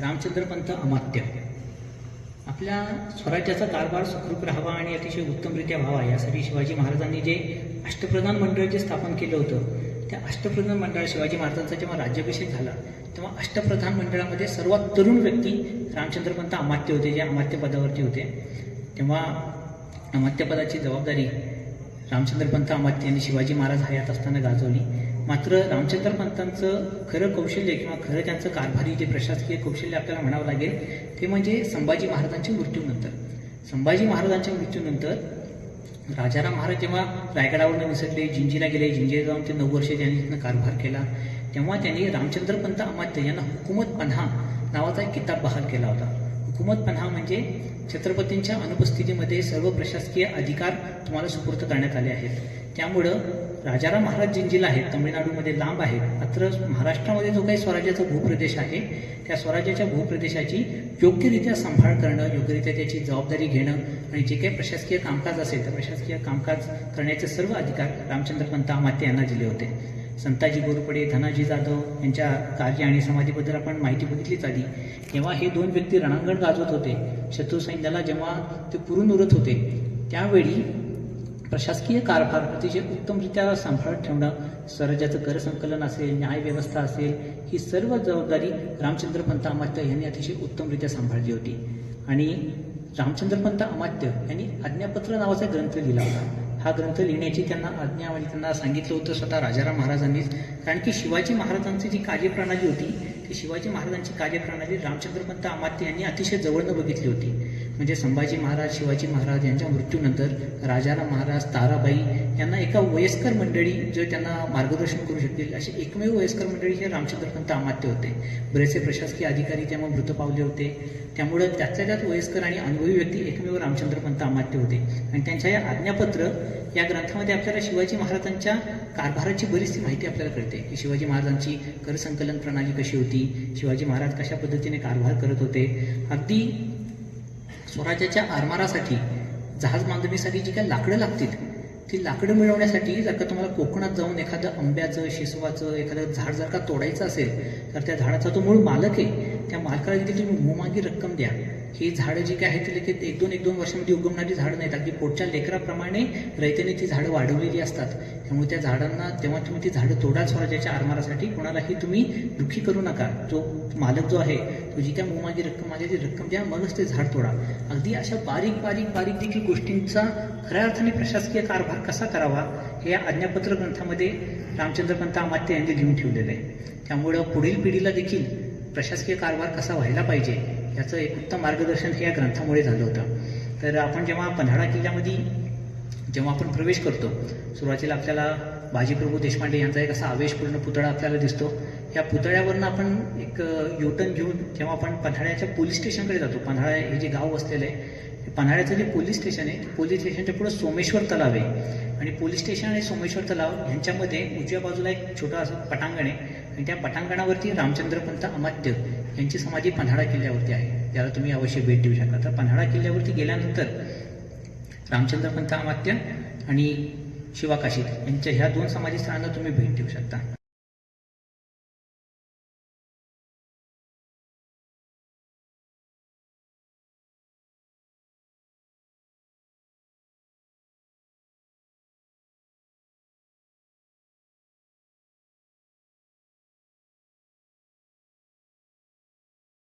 रामचंद्रपंत अमात्य. आपल्या स्वराज्याचा कारभार सुखरूप राहावा आणि अतिशय उत्तमरित्या व्हावा यासाठी शिवाजी महाराजांनी जे अष्टप्रधान मंडळ जे स्थापन केलं होतं त्या अष्टप्रधान मंडळ शिवाजी महाराजांचा जेव्हा राज्याभिषेक झाला तेव्हा अष्टप्रधान मंडळामध्ये सर्वात तरुण व्यक्ती रामचंद्रपंत अमात्य होते जे अमात्य पदावरती होते. तेव्हा अमात्यपदाची जबाबदारी रामचंद्रपंत अमात्य यांनी शिवाजी महाराज हयात असताना गाजवली. मात्र रामचंद्रपंतांचं खरं कौशल्य किंवा खरं त्यांचं कारभारी जे प्रशासकीय कौशल्य आपल्याला म्हणावं लागेल ते म्हणजे संभाजी महाराजांच्या मृत्यूनंतर. संभाजी महाराजांच्या मृत्यूनंतर राजाराम महाराज जेव्हा रायगडावरून निसटले जिंजीला गेले जिंजीला जाऊन ते नऊ वर्षे त्यांनी तिथनं कारभार केला तेव्हा त्यांनी रामचंद्रपंत अमात्य यांना हुकुमत पन्हा नावाचा एक किताब बहाल केला होता. हुकुमत पन्हा म्हणजे छत्रपतींच्या अनुपस्थितीमध्ये सर्व प्रशासकीय अधिकार तुम्हाला सुपूर्त करण्यात आले आहेत. त्यामुळं राजाराम महाराज जिंजीला आहेत तमिळनाडूमध्ये लांब आहेत मात्र महाराष्ट्रामध्ये जो काही स्वराज्याचा भूप्रदेश आहे त्या स्वराज्याच्या भूप्रदेशाची योग्यरित्या सांभाळ करणं योग्यरित्या त्याची जबाबदारी घेणं आणि जे काही प्रशासकीय कामकाज असेल तर प्रशासकीय कामकाज करण्याचे सर्व अधिकार रामचंद्रपंत अमात्य यांना दिले होते. संताजी गोरपडे धनाजी जाधव यांच्या कार्य आणि समाधीबद्दल आपण माहिती बघितलीच आधी. तेव्हा हे दोन व्यक्ती रणांगण गाजवत होते. शत्रू सैन्याला जेव्हा ते पुरून उरत होते त्यावेळी प्रशासकीय कारभार अतिशय उत्तमरित्या सांभाळत ठेवणं स्वराज्याचं कर संकलन असेल न्यायव्यवस्था असेल ही सर्व जबाबदारी रामचंद्रपंत अमात्य यांनी अतिशय उत्तमरित्या सांभाळली होती. आणि रामचंद्रपंत अमात्य यांनी आज्ञापत्र नावाचा ग्रंथ लिहिला होता. हा ग्रंथ लिहिण्याची त्यांना आज्ञा आणि त्यांना सांगितलं होतं स्वतः राजाराम महाराजांनीच. कारण की शिवाजी महाराजांची जी कार्यप्रणाली होती की शिवाजी महाराजांची कार्यप्रणाली रामचंद्रपंत अमात्य यांनी अतिशय जवळनं बघितली होती. म्हणजे संभाजी महाराज शिवाजी महाराज यांच्या मृत्यूनंतर राजाराम महाराज ताराबाई यांना एका वयस्कर मंडळी जो त्यांना मार्गदर्शन करू शकतील असे एकमेव वयस्कर मंडळी हे रामचंद्रपंत अमात्य होते. बरेचसे प्रशासकीय अधिकारी तेव्हा मृत पावले होते. त्यामुळं त्यातल्या त्यात वयस्कर आणि अनुभवी व्यक्ती एकमेव रामचंद्रपंत अमात्य होते. आणि त्यांच्या या आज्ञापत्र या ग्रंथामध्ये आपल्याला शिवाजी महाराजांच्या कारभाराची बरीचशी माहिती आपल्याला कळते की शिवाजी महाराजांची कर संकलन प्रणाली कशी होती शिवाजी महाराज कशा पद्धतीने कारभार करत होते? अगदी स्वराज्याच्या आरमारासाठी जहाज बांधणीसाठी जी काही लाकडं लागतील ती लाकडं मिळवण्यासाठी जर का तुम्हाला कोकणात जाऊन एखादं आंब्याचं शिसवाचं एखादं झाड जर का तोडायचं असेल तर त्या झाडाचा तो मूळ मालक आहे. त्या मालकाला देखील तुम्ही मुमागी रक्कम द्या. ही झाडं जी काय आहेत ती लगेच एक दोन एक दोन वर्षामध्ये उगवणारी झाडं नाहीत. अगदी पोटच्या लेकराप्रमाणे रयतेने ती झाडं वाढवलेली असतात. त्यामुळे त्या झाडांना तेव्हा तुम्ही ती झाडं तोडा स्वराज्याच्या आरमारासाठी कोणालाही तुम्ही दुःखी करू नका. जो मालक जो आहे तो जी काय मुमागी रक्कम आली ती रक्कम द्या मगच ते झाड तोडा. अगदी अशा बारीक बारीक बारीक देखील गोष्टींचा खऱ्या अर्थाने प्रशासकीय कारभार कसा करावा हे या आज्ञापत्र ग्रंथामध्ये रामचंद्रपंत आमात्य यांनी लिहून ठेवलेलं आहे. त्यामुळं पुढील पिढीला देखील प्रशासकीय कारभार कसा व्हायला पाहिजे याचं एक उत्तम मार्गदर्शन हे या ग्रंथामुळे झालं होतं. तर आपण जेव्हा पन्हाळा किल्ल्यामध्ये जेव्हा आपण प्रवेश करतो सुरुवातीला आपल्याला बाजीप्रभू देशपांडे यांचा एक असा आवेशपूर्ण पुतळा आपल्याला दिसतो. या पुतळ्यावरनं आपण एक युटर्न घेऊन जेव्हा आपण पन्हाळ्याच्या पोलीस स्टेशनकडे जातो. पन्हाळा हे जे गाव वसलेलं आहे पन्हाळ्याचं जे पोलीस स्टेशन आहे पोलीस स्टेशनच्या पुढं सोमेश्वर तलाव आहे. आणि पोलीस स्टेशन आणि सोमेश्वर तलाव यांच्यामध्ये उजव्या बाजूला एक छोटं असं पटांगण आहे. आणि त्या पटांगणावरती रामचंद्रपंत अमात्य यांची समाधी पन्हाळा किल्ल्यावरती आहे. ज्याला तुम्ही अवश्य भेट देऊ शकता. तर पन्हाळा किल्ल्यावरती गेल्यानंतर रामचंद्रपंत अमात्य आणि शिवाकाशीत यांच्या ह्या दोन समाधी स्थळांना तुम्ही भेट देऊ शकता.